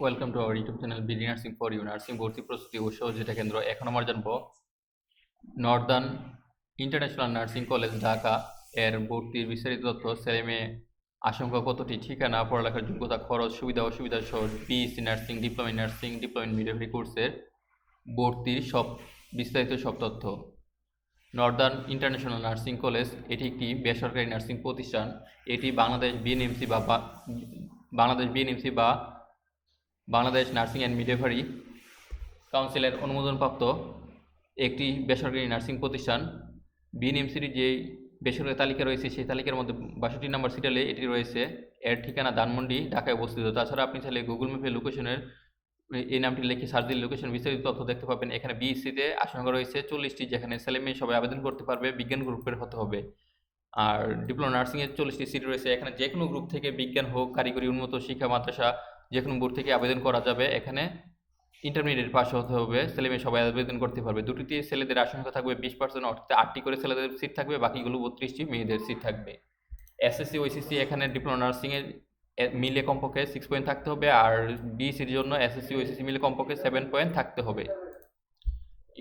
Welcome to our YouTube channel BD nursing for you nursing ভর্তি প্রস্তুতি ও সহযোগিতা কেন্দ্র এখন আমরা জানব northern international nursing college Dhaka এর ভর্তির বিস্তারিত তথ্য ছেলে মেয়ে আশঙ্কা কতটি? ঠিকানা, পড়ালেখার যোগ্যতা, খরচ, সুবিধা, অসুবিধা সহ BSc nursing diploma nursing diploma midwifery কোর্সের ভর্তির সব বিস্তারিত সব তথ্য। নর্দার্ন ইন্টারন্যাশনাল নার্সিং কলেজ এটি একটি বেসরকারি নার্সিং প্রতিষ্ঠান। এটি বাংলাদেশ বিএনএমসি বা- বাংলাদেশ বিএনএমসি বা বাংলাদেশ নার্সিং অ্যান্ড মিডওয়াইফারি কাউন্সিলের অনুমোদনপ্রাপ্ত একটি বেসরকারি নার্সিং প্রতিষ্ঠান, বিএনএমসির যে বেসরকারি তালিকা রয়েছে, সেই তালিকার মধ্যে বাষট্টি নম্বর সিরিয়ালে এটি রয়েছে। এর ঠিকানা ধানমন্ডি, ঢাকায় অবস্থিত। তাছাড়া আপনি চাইলে গুগল ম্যাপে লোকেশনের এই নামটি লিখে সার্চ দিলে লোকেশন বিস্তারিত তথ্য দেখতে পাবেন। এখানে বিএসসিতে আশঙ্কা রয়েছে চল্লিশটি, যেখানে ছেলে মেয়ে সবাই আবেদন করতে পারবে, বিজ্ঞান গ্রুপের হতে হবে। আর ডিপ্লোমা নার্সিংয়ের চল্লিশটি সিট রয়েছে। এখানে যে কোনো গ্রুপ থেকে বিজ্ঞান হোক, কারিগরি উন্নত, শিক্ষা, মাদ্রাসা যে কোনো বোর্ড থেকে আবেদন করা যাবে। এখানে ইন্টারমিডিয়েট পাস হতে হবে। ছেলে মেয়ে সবাই আবেদন করতে পারবে। দুটিতে ছেলেদের আশঙ্কা থাকবে বিশ পার্সেন্ট অর্থাৎ আটটি করে ছেলেদের সিট থাকবে, বাকিগুলো বত্রিশটি মেয়েদের সিট থাকবে। এসএসসি ওইসিসি এখানে ডিপ্লোমা নার্সিংয়ের মিলে কমপক্ষে সিক্স পয়েন্ট থাকতে হবে আর বিএসসির জন্য এসএসসি ওইসিসি মিলে কমপক্ষে সেভেন পয়েন্ট থাকতে হবে।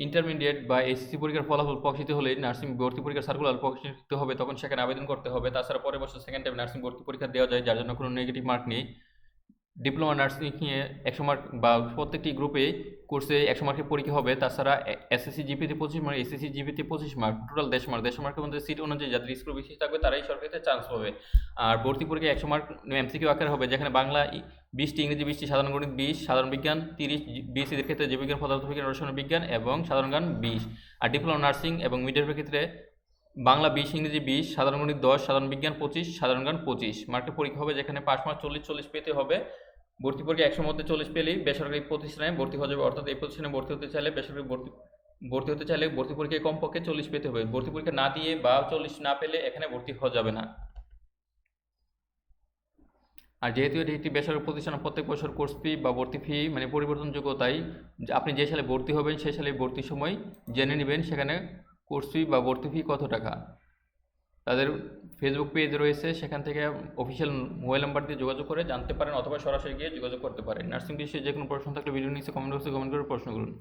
ইন্টারমিডিয়েট বা এসএসসি পরীক্ষার ফলাফল প্রকাশিত হলে নার্সিং ভর্তি পরীক্ষার সার্কুলার প্রকাশিত হবে, তখন সেখানে আবেদন করতে হবে। তাছাড়া পরের বছর সেকেন্ড টাইম নার্সিং ভর্তি পরীক্ষা দেওয়া যায়, যার জন্য কোনো নেগেটিভ মার্ক নেই। ডিপ্লোমা নার্সিংয়ে একশো মার্ক বা প্রত্যেকটি গ্রুপে কোর্সে একশো মার্কের পরীক্ষা হবে। তাছাড়া এসএসসি জিপিতে পঁচিশ মার্ক এসএসসি জিপিতে পঁচিশ মার্ক টোটাল দেশ মার্ক দেশ মার্কের মধ্যে সিট অনুযায়ী যাদের স্কুল বেশি থাকবে তারাই সরকারিতে চান্স পাবে। আর ভর্তি পরীক্ষা একশো মার্ক এমসিকিউ আকারে হবে, যেখানে বাংলা বিশটি, ইংরেজি বিশটি, সাধারণ গণিত বিশ, সাধারণ বিজ্ঞান তিরিশ বিএসসিদের ক্ষেত্রে জীববিজ্ঞান, পদার্থবিজ্ঞান, রসায়ন বিজ্ঞান এবং সাধারণ জ্ঞান বিশ। আর ডিপ্লোমা নার্সিং এবং মিডিয়ার ক্ষেত্রে বাংলা বিশ, ইংরেজি বিশ, সাধারণ গণিত দশ, সাধারণ বিজ্ঞান পঁচিশ, সাধারণ জ্ঞান পঁচিশ। মার্কের পরীক্ষা হবে যেখানে পাঁচ মার্ক চল্লিশ চল্লিশ পেতে হবে। ভর্তি পরীক্ষা একশোর মধ্যে চল্লিশ পেলেই বেসরকারি প্রতিষ্ঠানে ভর্তি হয়ে যাবে। অর্থাৎ এই প্রতিষ্ঠানে ভর্তি হতে চাইলে বেসরকারি ভর্তি ভর্তি হতে চাইলে ভর্তি পরীক্ষায় কমপক্ষে চল্লিশ পেতে হবে। ভর্তি পরীক্ষা না দিয়ে বা চল্লিশ না পেলে এখানে ভর্তি হওয়া যাবে না। আর যেহেতু এটি একটি বেসরকারি প্রতিষ্ঠান প্রত্যেক বছর কোর্স ফি বা ভর্তি ফি মানে পরিবর্তনযোগ্য, তাই আপনি যে সালে ভর্তি হবেন, সেই সালে ভর্তির সময় জেনে নেবেন সেখানে কোর্স ফি বা ভর্তি ফি কত টাকা। তাদের ফেসবুক পেজ রয়েছে, সেখান থেকে অফিসিয়াল মোবাইল নাম্বার দিয়ে যোগাযোগ করে জানতে পারেন অথবা সরাসরি গিয়ে যোগাযোগ করতে পারেন। নার্সিং বিষয়ে যে কোনো প্রশ্ন থাকলে ভিডিও নিচে কমেন্ট বক্সে কমেন্ট করে প্রশ্ন করুন।